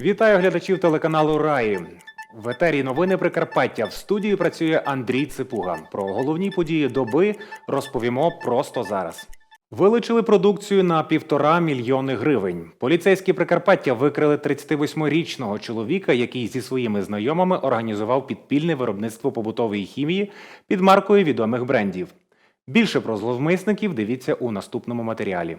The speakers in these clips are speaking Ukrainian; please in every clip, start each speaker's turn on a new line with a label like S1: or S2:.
S1: Вітаю глядачів телеканалу Раї. В етері новини Прикарпаття. В студії працює Андрій Ципуга. Про головні події доби розповімо просто зараз. Вилучили продукцію на півтора мільйони гривень. Поліцейські Прикарпаття викрили 38-річного чоловіка, який зі своїми знайомими організував підпільне виробництво побутової хімії під маркою відомих брендів. Більше про зловмисників дивіться у наступному матеріалі.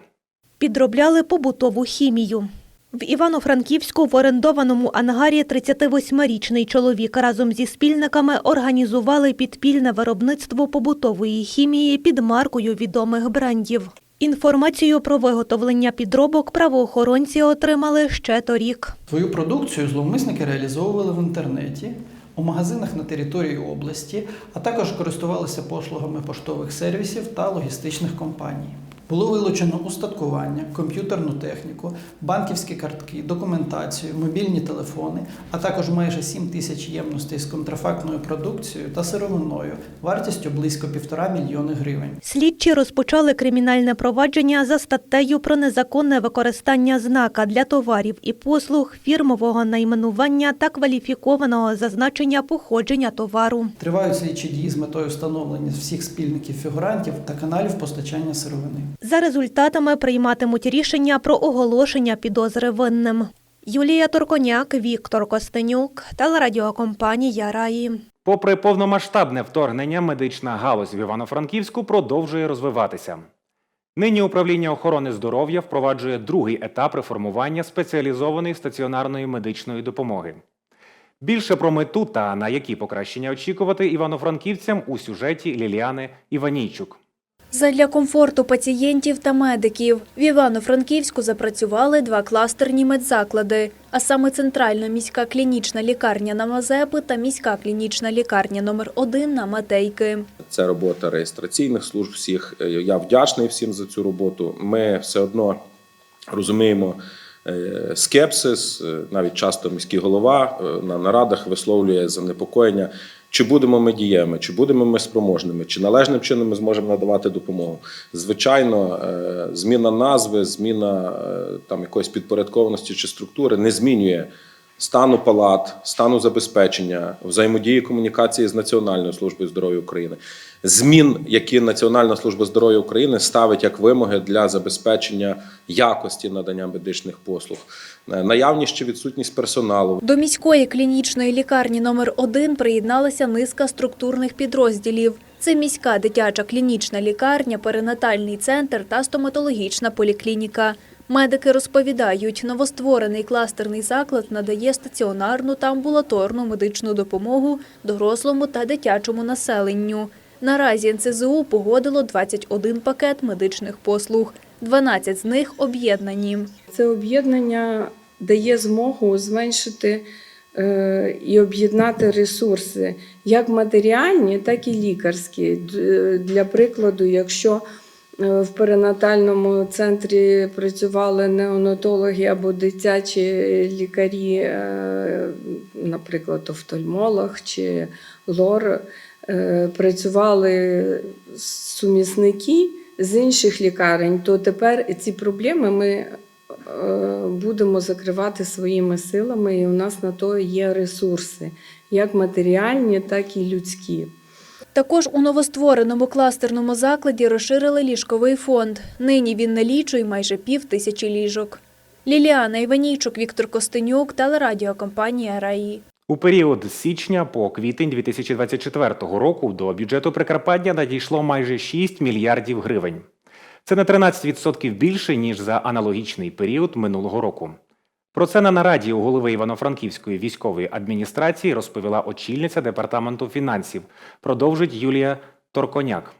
S2: Підробляли побутову хімію. В Івано-Франківську в орендованому ангарі 38-річний чоловік разом зі спільниками організували підпільне виробництво побутової хімії під маркою відомих брендів. Інформацію про виготовлення підробок правоохоронці отримали ще торік.
S3: Свою продукцію зловмисники реалізовували в інтернеті, у магазинах на території області, а також користувалися послугами поштових сервісів та логістичних компаній. Було вилучено устаткування, комп'ютерну техніку, банківські картки, документацію, мобільні телефони, а також майже 7 тисяч ємностей з контрафактною продукцією та сировиною вартістю близько півтора мільйони гривень.
S2: Слідчі розпочали кримінальне провадження за статтею про незаконне використання знака для товарів і послуг, фірмового найменування та кваліфікованого зазначення походження товару.
S3: Тривають слідчі дії з метою встановлення всіх спільників фігурантів та каналів постачання сировини.
S2: За результатами прийматимуть рішення про оголошення підозри винним. Юлія Торконяк, Віктор Костенюк, телерадіокомпанія Раї.
S1: Попри повномасштабне вторгнення, медична галузь в Івано-Франківську продовжує розвиватися. Нині управління охорони здоров'я впроваджує другий етап реформування спеціалізованої стаціонарної медичної допомоги. Більше про мету та на які покращення очікувати івано-франківцям у сюжеті Ліліани Іванійчук.
S4: Задля комфорту пацієнтів та медиків в Івано-Франківську запрацювали два кластерні медзаклади, а саме центральна міська клінічна лікарня на Мазепи та міська клінічна лікарня номер 1 на Матейки.
S5: Це робота реєстраційних служб всіх. Е, Я вдячний всім за цю роботу. Ми все одно розуміємо скепсис. е, Навіть часто міський голова е, на нарадах висловлює занепокоєння. Чи будемо ми дієвими, чи будемо ми спроможними, чи належним чином ми зможемо надавати допомогу? Звичайно, е, зміна назви, зміна е, там якоїсь підпорядкованості чи структури не змінює стану палат, стану забезпечення, взаємодії комунікації з Національною службою здоров'я України, змін, які Національна служба здоров'я України ставить як вимоги для забезпечення якості надання медичних послуг, Е, наявність чи відсутність персоналу.
S4: До міської клінічної лікарні номер 1 приєдналася низка структурних підрозділів. Це міська дитяча клінічна лікарня, перинатальний центр та стоматологічна поліклініка. Медики розповідають, новостворений кластерний заклад надає стаціонарну та амбулаторну медичну допомогу дорослому та дитячому населенню. Наразі НЦЗУ погодило 21 пакет медичних послуг. 12 з них об'єднані.
S6: Це об'єднання дає змогу зменшити е, і об'єднати ресурси, як матеріальні, так і лікарські. Для прикладу, якщо е, в перинатальному центрі працювали неонатологи або дитячі лікарі, е, наприклад, офтальмолог чи лор, працювали сумісники з інших лікарень, то тепер ці проблеми ми е, будемо закривати своїми силами, і у нас на то є ресурси, як матеріальні, так і людські.
S4: Також у новоствореному кластерному закладі розширили ліжковий фонд. Нині він налічує майже пів тисячі ліжок. Ліліана Іванійчук, Віктор Костенюк, телерадіокомпанія Раї.
S1: У період з січня по квітень 2024 року до бюджету Прикарпаття надійшло майже 6 мільярдів гривень. Це на 13% більше, ніж за аналогічний період минулого року. Про це на нараді у голови Івано-Франківської військової адміністрації розповіла очільниця департаменту фінансів. Продовжить Юлія Торконяк.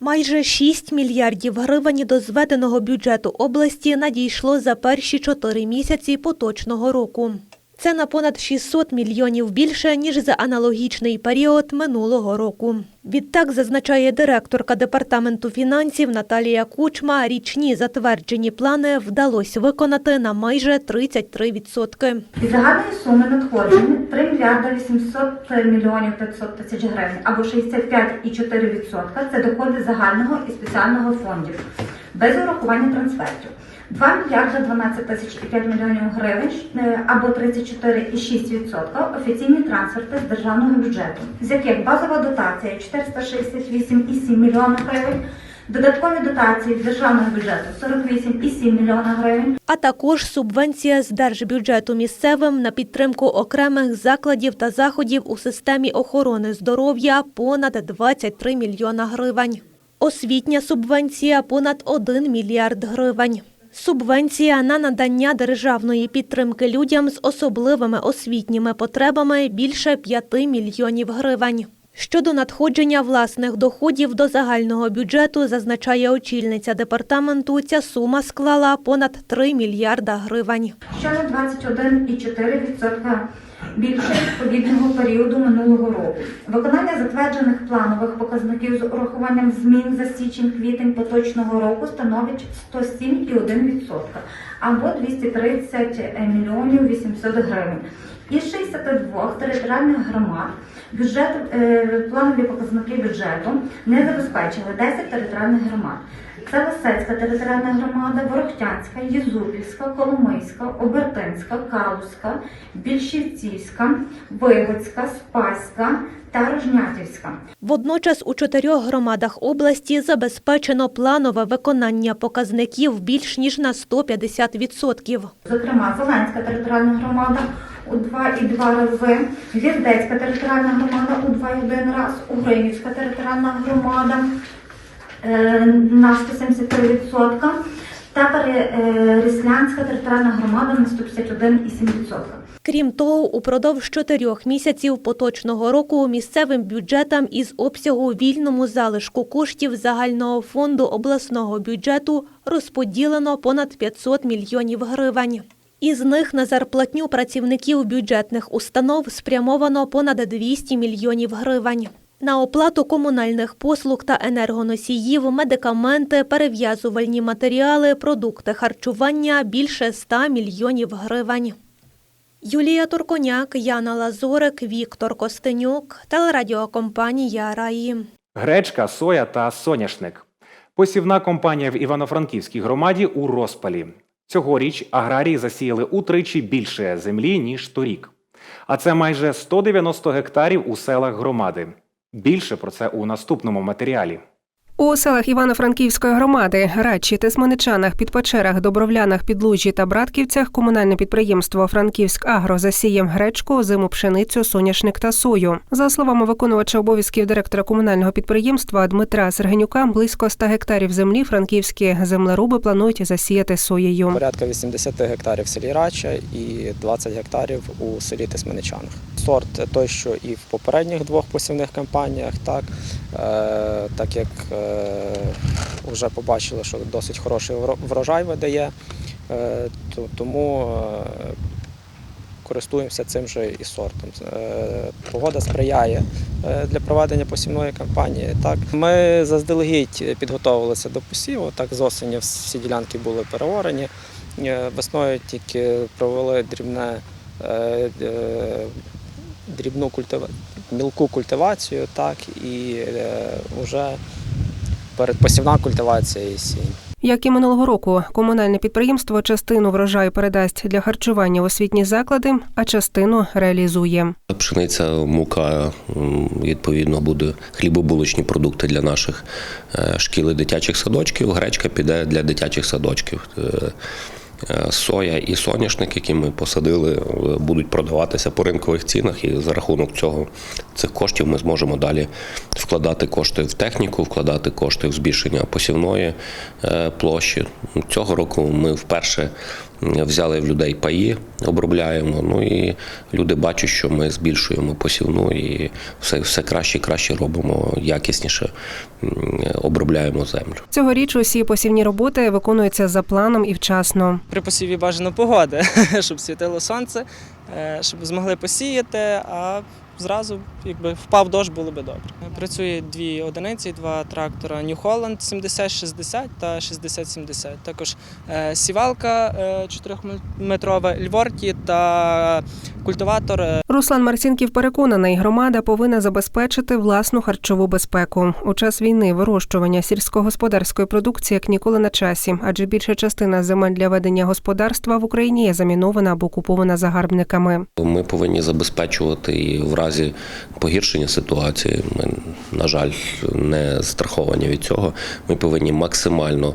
S2: Майже 6 мільярдів гривень до зведеного бюджету області надійшло за перші чотири місяці поточного року. Це на понад 600 мільйонів більше, ніж за аналогічний період минулого року. Відтак, зазначає директорка департаменту фінансів Наталія Кучма, річні затверджені плани вдалося виконати на майже 33%.
S7: Із загальної суми надходжень 3 мільярда 800 мільйонів 500 тисяч гривень або 65,4% – це доходи загального і спеціального фондів без урахування трансфертів. 2 мільярда 12 тисяч і 5 мільйонів гривень е, або 34,6% офіційні трансферти з державного бюджету, з яких базова дотація 468,7 мільйона гривень, додаткові дотації з державного бюджету 48,7 мільйона гривень,
S2: А також субвенція з держбюджету місцевим на підтримку окремих закладів та заходів у системі охорони здоров'я понад 23 мільйона гривень. Освітня субвенція понад 1 мільярд гривень. Субвенція на надання державної підтримки людям з особливими освітніми потребами більше 5 мільйонів гривень. Щодо надходження власних доходів до загального бюджету, зазначає очільниця департаменту, ця сума склала понад 3 мільярда гривень.
S7: що на 21,4% більше відповідного періоду минулого року. Виконання затверджених планових показників з урахуванням змін за січень-квітень поточного року становить 107,1% або 230 мільйонів 800 гривень. Із 62 територіальних громад бюджет, е, планові показники бюджету не забезпечили 10 територіальних громад. Це Лисецька територіальна громада, Ворохтянська, Єзупільська, Коломийська, Обертинська, Калузька, Більшівцівська, Вигодська, Спаська та Рожнятівська.
S2: Водночас у чотирьох громадах області забезпечено планове виконання показників більш ніж на 150%.
S7: Зокрема, Зеленська територіальна громада у 2,2 рази, Вірдецька територіальна громада у 2,1 раз, Угринівська територіальна громада е, на 173% та Переслянська територіальна громада на 151,7%.
S2: Крім того, упродовж чотирьох місяців поточного року місцевим бюджетам із обсягу вільному залишку коштів загального фонду обласного бюджету розподілено понад 500 мільйонів гривень. Із них на зарплатню працівників бюджетних установ спрямовано понад 200 мільйонів гривень. На оплату комунальних послуг та енергоносіїв, медикаменти, перев'язувальні матеріали, продукти харчування більше 100 мільйонів гривень. Юлія Турконяк, Яна Лазорик, Віктор Костенюк, телерадіокомпанія Раї.
S1: Гречка, соя та соняшник. Посівна компанія в Івано-Франківській громаді у розпалі. Цьогоріч аграрії засіяли утричі більше землі, ніж торік. А це майже 190 гектарів у селах громади. Більше про це у наступному матеріалі.
S8: У селах Івано-Франківської громади Радчі, Тисменичанах, Підпечерах, Добровлянах, Підлужі та Братківцях комунальне підприємство Франківськ Агро засіє гречку, зиму пшеницю, соняшник та сою. За словами виконувача обов'язків директора комунального підприємства Дмитра Сергенюка, близько 100 гектарів землі франківські землеруби планують засіяти соєю.
S9: Порядка 80 гектарів в селі Рача і 20 гектарів у селі Тисменичанах. Сорт той, що і в попередніх двох посівних кампаніях, так, е, так як е, вже побачили, що досить хороший врожай видає, е, то, тому е, користуємося цим же і сортом. Е, Погода сприяє е, для проведення посівної кампанії. Так. Ми заздалегідь підготовилися до посіву, так з осені всі ділянки були переорені. Е, Весною тільки провели дрібне, е, е, дрібну культива... мілку культивацію, так, і е, вже передпосівна культивація і сінь.
S8: Як і минулого року, комунальне підприємство частину врожаю передасть для харчування в освітні заклади, а частину реалізує.
S10: Пшениця, мука, відповідно, буде хлібобулочні продукти для наших е, шкіл і дитячих садочків. Гречка піде для дитячих садочків. Е, Соя і соняшник, які ми посадили, е, будуть продаватися по ринкових цінах, і за рахунок цього цих коштів ми зможемо далі вкладати кошти в техніку, вкладати кошти в збільшення посівної е, площі. Цього року ми вперше взяли в людей паї, обробляємо. Ну і люди бачать, що ми збільшуємо посівну і все, все краще і краще робимо, якісніше обробляємо землю.
S8: Цьогоріч усі посівні роботи виконуються за планом і вчасно.
S11: При посіві бажано погоди, щоб світило сонце, е, щоб змогли посіяти, а зразу, якби впав дощ, було би добре. Працює дві одиниці, два трактора New Holland 7060 та 6070. Також е, сівалка е, 4-метрова Льворті та культиватор е,
S8: Руслан Марцінків переконаний, громада повинна забезпечити власну харчову безпеку. У час війни вирощування сільськогосподарської продукції як ніколи на часі, адже більша частина земель для ведення господарства в Україні є замінована або купована загарбниками.
S10: Ми повинні забезпечувати і в разі погіршення ситуації. Ми, на жаль, не страховані від цього. Ми повинні максимально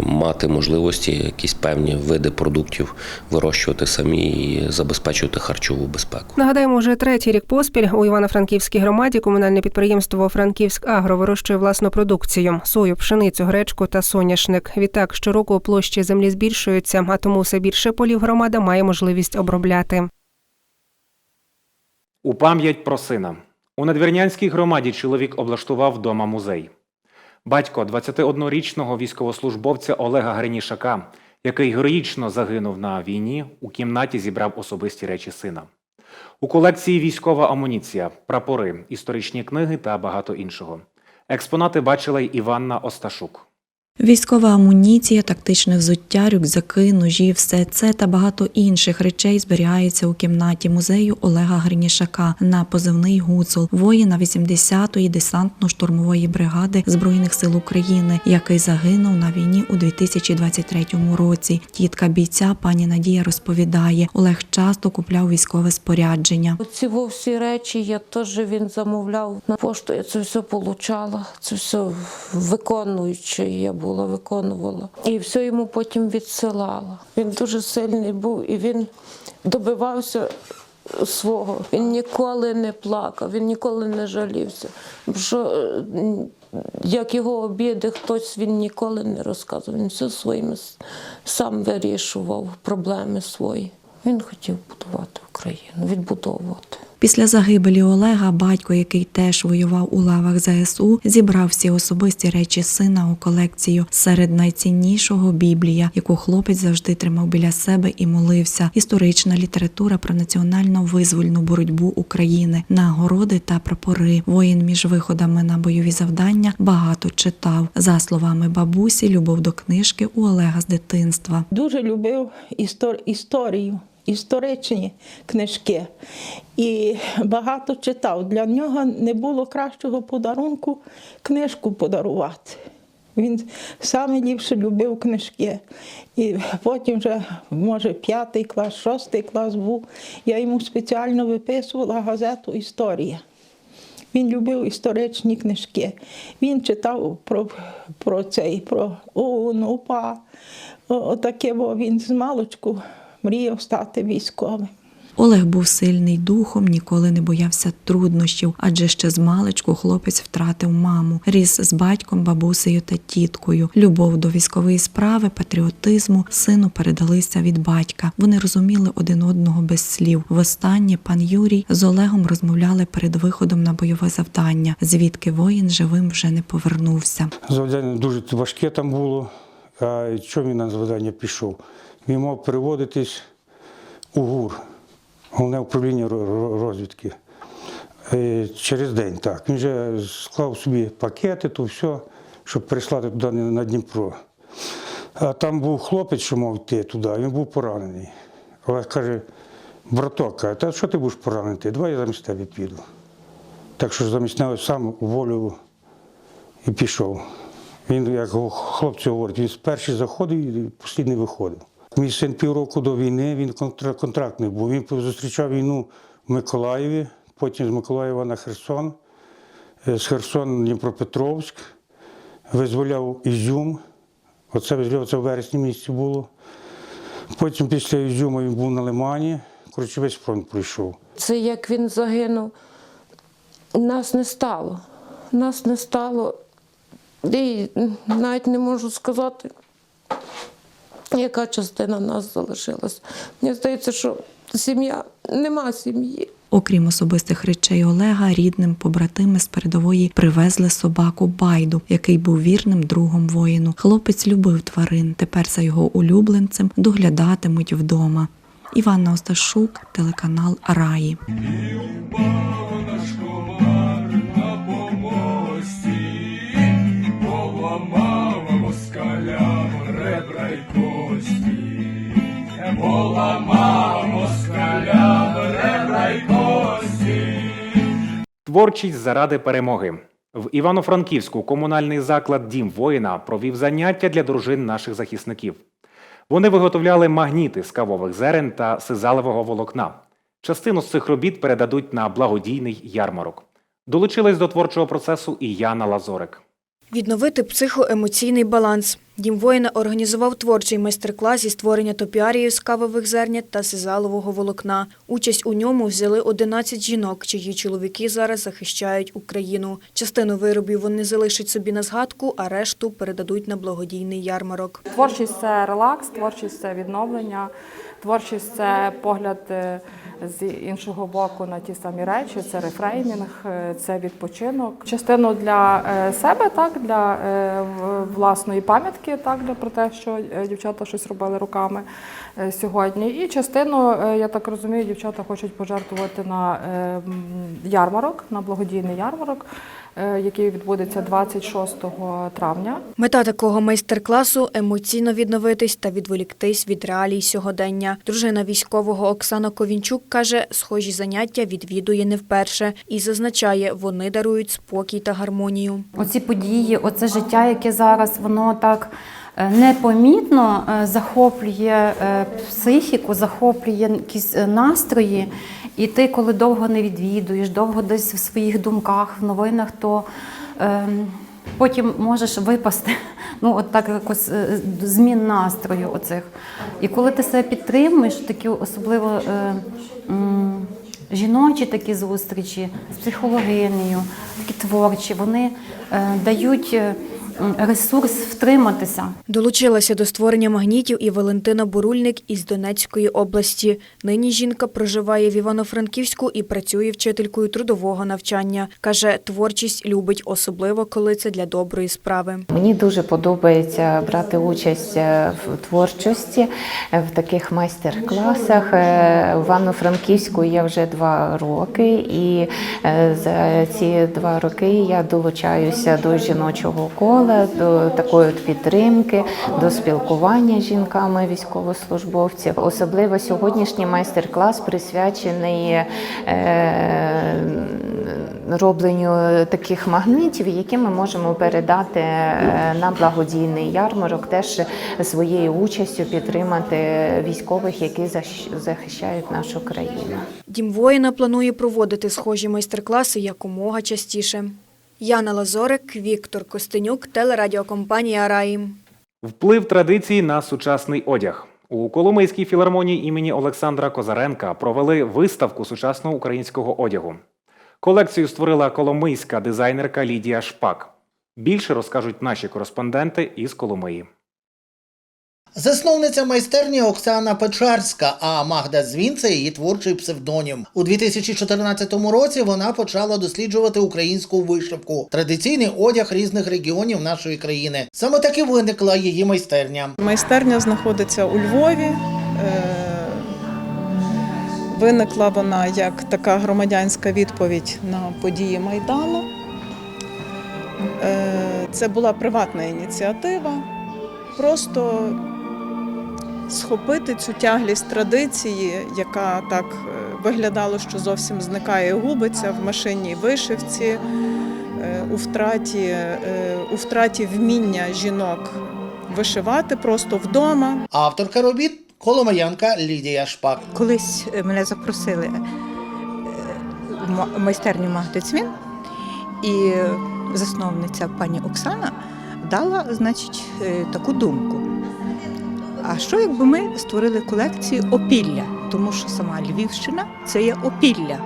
S10: мати можливості якісь певні види продуктів вирощувати самі і забезпечувати харчову безпеку.
S8: Нагадаємо, вже третій рік поспіль у Івано-Франківській громаді комунальне підприємство Франківськ Агро вирощує власну продукцію сою, пшеницю, гречку та соняшник. Відтак щороку площі землі збільшуються, а тому все більше полів громада має можливість обробляти.
S1: У пам'ять про сина. У надвірнянській громаді чоловік облаштував вдома музей. Батько 21-річного військовослужбовця Олега Гринішака, який героїчно загинув на війні, у кімнаті зібрав особисті речі сина. У колекції військова амуніція, прапори, історичні книги та багато іншого. Експонати бачила й Іванна Осташук.
S12: Військова амуніція, тактичне взуття, рюкзаки, ножі, все це та багато інших речей зберігається у кімнаті музею Олега Гринішака на позивний гуцул, воїна 80-ї десантно-штурмової бригади збройних сил України, який загинув на війні у 2023 році. Тітка бійця пані Надія розповідає, Олег часто купляв військове спорядження.
S13: Ці всі речі я теж він замовляв на пошту. Я це все получала, це все виконуючи я була, виконувала. І все йому потім відсилала. Він дуже сильний був і він добивався свого. Він ніколи не плакав, він ніколи не жалівся. Що як його обіди хтось він ніколи не розказував. Він все своїми сам вирішував проблеми свої. Він хотів будувати Україну, відбудовувати.
S12: Після загибелі Олега батько, який теж воював у лавах ЗСУ, зібрав всі особисті речі сина у колекцію. Серед найціннішого Біблія, яку хлопець завжди тримав біля себе і молився. Історична література про національно визвольну боротьбу України, нагороди та прапори. Воїн між виходами на бойові завдання багато читав. За словами бабусі, любов до книжки у Олега з дитинства.
S14: дуже любив істор- історію, історичні книжки і багато читав. Для нього не було кращого подарунку книжку подарувати. Він саме любив книжки. І потім вже, може, п'ятий клас, шостий клас був. Я йому спеціально виписувала газету Історія. Він любив історичні книжки. Він читав про, про цей, про ОУН, УПА. Отаке, бо він з маличку мріяв стати військовим.
S12: Олег був сильний духом, ніколи не боявся труднощів, адже ще з маличку хлопець втратив маму, ріс з батьком, бабусею та тіткою. Любов до військової справи, патріотизму сину передалися від батька. Вони розуміли один одного без слів. Востаннє пан Юрій з Олегом розмовляли перед виходом на бойове завдання, звідки воїн живим вже не повернувся.
S15: Завдання дуже важке там було. А чому він на завдання пішов? Він мав переводитись у ГУР, головне управління ро- ро- розвідки. Е, Через день так. Він вже склав собі пакети, то все, щоб прислати туди на Дніпро. А там був хлопець, що мав йти туди, він був поранений. Олег каже, браток, каже, та що ти будеш поранений? Давай я замість тебе піду. Так що замість нього сам волю і пішов. Він, як хлопці говорять, він перший заходив і останній виходив. Мій син півроку до війни, він контра- контрактний був. Він зустрічав війну в Миколаєві, потім з Миколаєва на Херсон, е, з Херсон Дніпропетровськ, визволяв Ізюм. Оце визволяв, це в вересні місяці було. Потім після Ізюма він був на Лимані, коротше, весь фронт пройшов.
S13: Це як він загинув, нас не стало. Нас не стало. І навіть не можу сказати, яка частина нас залишилась. Мені здається, що сім'я нема сім'ї.
S12: Окрім особистих речей Олега, рідним побратими з передової привезли собаку Байду, який був вірним другом воїну. Хлопець любив тварин. Тепер за його улюбленцем доглядатимуть вдома. Іванна Осташук, телеканал Раї.
S1: Творчість заради перемоги. В Івано-Франківську комунальний заклад Дім воїна провів заняття для дружин наших захисників. Вони виготовляли магніти з кавових зерен та сизалевого волокна. Частину з цих робіт передадуть на благодійний ярмарок. Долучилась до творчого процесу і Яна Лазорик.
S16: Відновити психоемоційний баланс. Дім воїна організував творчий майстер-клас зі створення топіарії з кавових зернят та сизалового волокна. Участь у ньому взяли 11 жінок, чиї чоловіки зараз захищають Україну. Частину виробів вони залишать собі на згадку, а решту передадуть на благодійний ярмарок.
S17: Творчість це релакс, творчість це відновлення, творчість це погляд е, з іншого боку на ті самі речі, це рефреймінг, е, це відпочинок. Частину для е, себе, так для власної пам'ятки, так для про те, що е, дівчата щось робили руками е, сьогодні. І частину, е, я так розумію, дівчата хочуть пожертвувати на ярмарок, на благодійний ярмарок, який відбудеться 26 травня.
S16: Мета такого майстер-класу емоційно відновитись та відволіктись від реалій сьогодення. Дружина військового Оксана Ковінчук каже, схожі заняття відвідує не вперше і зазначає, вони дарують спокій та гармонію.
S18: Оці події, оце життя, яке зараз, воно так е, непомітно е, захоплює е, психіку, захоплює якісь е, настрої. І ти, коли довго не відвідуєш, довго десь в своїх думках, в новинах, то е, потім можеш випасти. Ну, от так якось е, змін настрою оцих. І коли ти себе підтримуєш, такі особливо. Е, м, Жіночі такі зустрічі з психологинею, такі творчі, вони е, дають е, ресурс втриматися.
S16: Долучилася до створення магнітів і Валентина Бурульник із Донецької області. Нині жінка проживає в Івано-Франківську і працює вчителькою трудового навчання. Каже, творчість любить, особливо коли це для доброї справи.
S19: Мені дуже подобається брати участь е, в творчості е, в таких майстер-класах. Е, В Івано-Франківську я вже два роки, і за ці два роки я долучаюся до жіночого кола, до такої підтримки, до спілкування з жінками військовослужбовців. Особливо сьогоднішній майстер-клас присвячений е, робленню таких магнитів, які ми можемо передати е, на благодійний ярмарок, теж своєю участю підтримати військових, які захищають нашу країну.
S16: Дім воїна планує проводити схожі майстер-класи якомога частіше. Яна Лазорик, Віктор Костенюк, телерадіокомпанія Раїм.
S1: Вплив традиції на сучасний одяг. У Коломийській філармонії імені Олександра Козаренка провели виставку сучасного українського одягу. Колекцію створила коломийська дизайнерка Лідія Шпак. Більше розкажуть наші кореспонденти із Коломиї.
S20: Засновниця майстерні Оксана Печарська, а Магда Звін це її творчий псевдонім. У 2014 році вона почала досліджувати українську вишивку, традиційний одяг різних регіонів нашої країни. Саме так і виникла її майстерня.
S21: Майстерня знаходиться у Львові. Е, Виникла вона як така громадянська відповідь на події Майдану. Е, Це була приватна ініціатива. Просто схопити цю тяглість традиції, яка так е, виглядало, що зовсім зникає і губиться в машинній вишивці, е, у втраті, е, у втраті вміння жінок вишивати просто вдома.
S20: Авторка робіт коломиянка Лідія Шпак.
S22: Колись мене запросили в майстерню Магди Цвін, і засновниця пані Оксана дала, значить, таку думку. А що якби ми створили колекцію опілля? Тому що сама Львівщина це є опілля,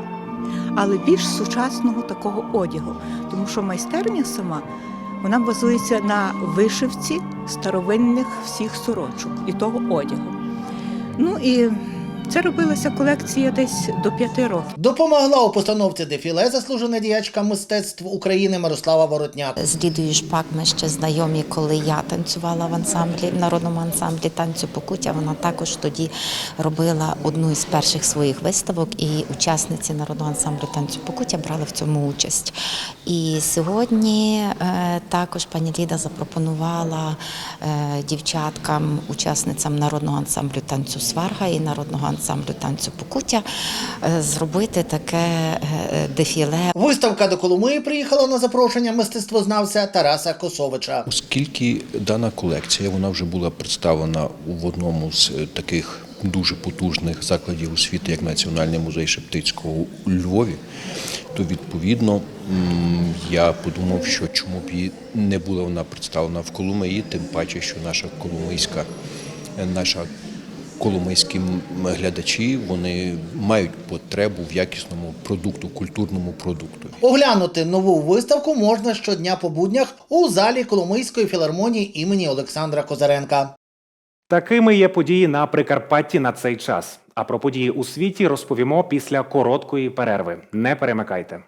S22: але більш сучасного такого одягу. Тому що майстерня сама вона базується на вишивці старовинних всіх сорочок і того одягу. Ну і це робилася колекція десь до п'яти років.
S20: Допомогла у постановці дефіле заслужена діячка мистецтв України Мирослава Воротняк.
S23: З Лідою Шпак ми ще знайомі, коли я танцювала в ансамблі, в народному ансамблі танцю покуття. Вона також тоді робила одну із перших своїх виставок, і учасниці народного ансамблю танцю покуття брали в цьому участь. І сьогодні е, також пані Ліда запропонувала е, дівчаткам, учасницям народного ансамблю танцю сварга і народного ансамблю танцю покуття е, зробити таке е, дефіле.
S20: Виставка до Коломиї приїхала на запрошення мистецтвознавця Тараса Косовича.
S24: Оскільки дана колекція вона вже була представлена в одному з е, таких дуже потужних закладів освіти, як Національний музей Шептицького у Львові, то відповідно я подумав, що чому б і не була вона представлена в Коломиї, тим паче, що наша коломийська, е, наша коломийські глядачі вони мають потребу в якісному продукту, культурному продукту.
S20: Оглянути нову виставку можна щодня по буднях у залі Коломийської філармонії імені Олександра Козаренка.
S1: Такими є події на Прикарпатті на цей час. А про події у світі розповімо після короткої перерви. Не перемикайте.